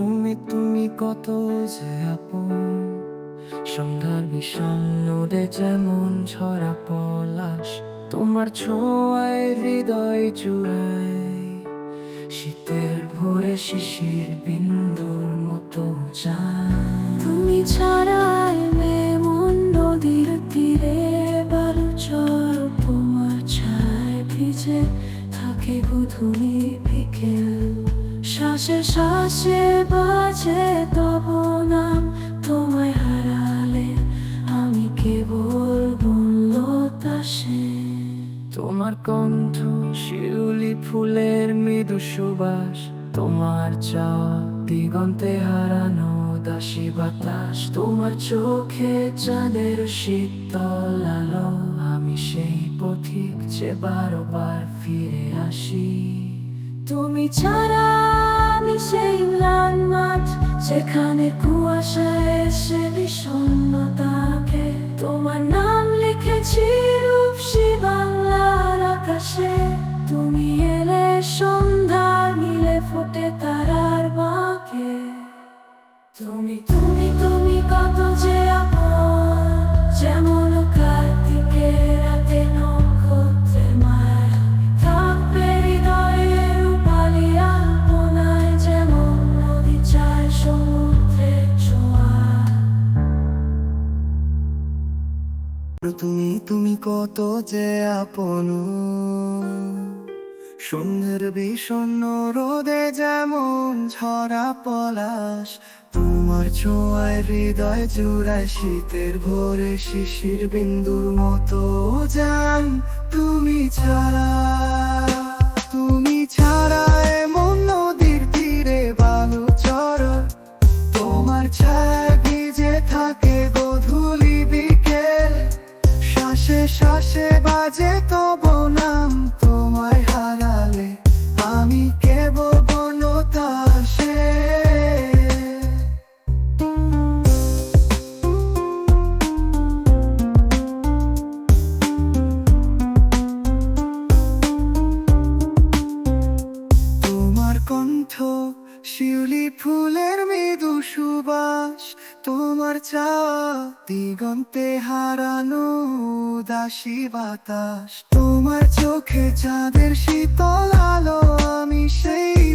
তুমি তুমি কত যে আপন। সন্ধ্যার বিষণ্ণরে যেমন ছড়া পলাশ, তোমার ছোঁয়ায় হৃদয় চূড়ায় শীতের ভোরে শিশির বিন্দুর মতো যায় তুমি ছাড়া মন নদীর তীরে বালুচর তোমার ছায় ভিজে থাকে গুধুলি বিকেল। শ্বাসে শ্বাসে বাজে তব নাম তোমায় হারালে আমি কেবল বলল তাসে তোমার কণ্ঠ শিউলি ফুলের মৃদু সুবাস, তোমার চাওয়া দিগন্তে হারানো দাসী বাতাস, তোমার চোখে চাঁদের শীতল আলো, আমি সেই পথিক যে বারবার ফিরে আসি। তুমি ছাড়া আমি সেই ম্লান মাঠ যেখানে কুয়াশা এসে বিষণ্ণতাকে তোমার নাম লিখেছি রূপসী বাংলার আকাশে। তুমি এলে সন্ধ্যার মিলে ফোটে তারার বাঁকে। তুমি তুমি তুমি কত যে আপন যেমন তুমি তুমি কত যে আপন। সন্ধ্যের বিষণ্ণ রোদে যেমন ঝরা পলাশ, তোমার ছোঁয়ায় হৃদয় জুড়ায় শীতের ভোরে শিশির বিন্দুর মতো যান তুমি ছাড়া। তুমি ছাড়া এমন নদীর তীরে বালু চর তোমার ছায়া ভিজে থাকে শ্বাসে শিউলি ফুলের মৃদু সুবাস, তোমার চাওয়া দিগন্তে হারানো দাসী বাতাস। তোমার চোখে চাঁদের শীতল আলো, আমি সেই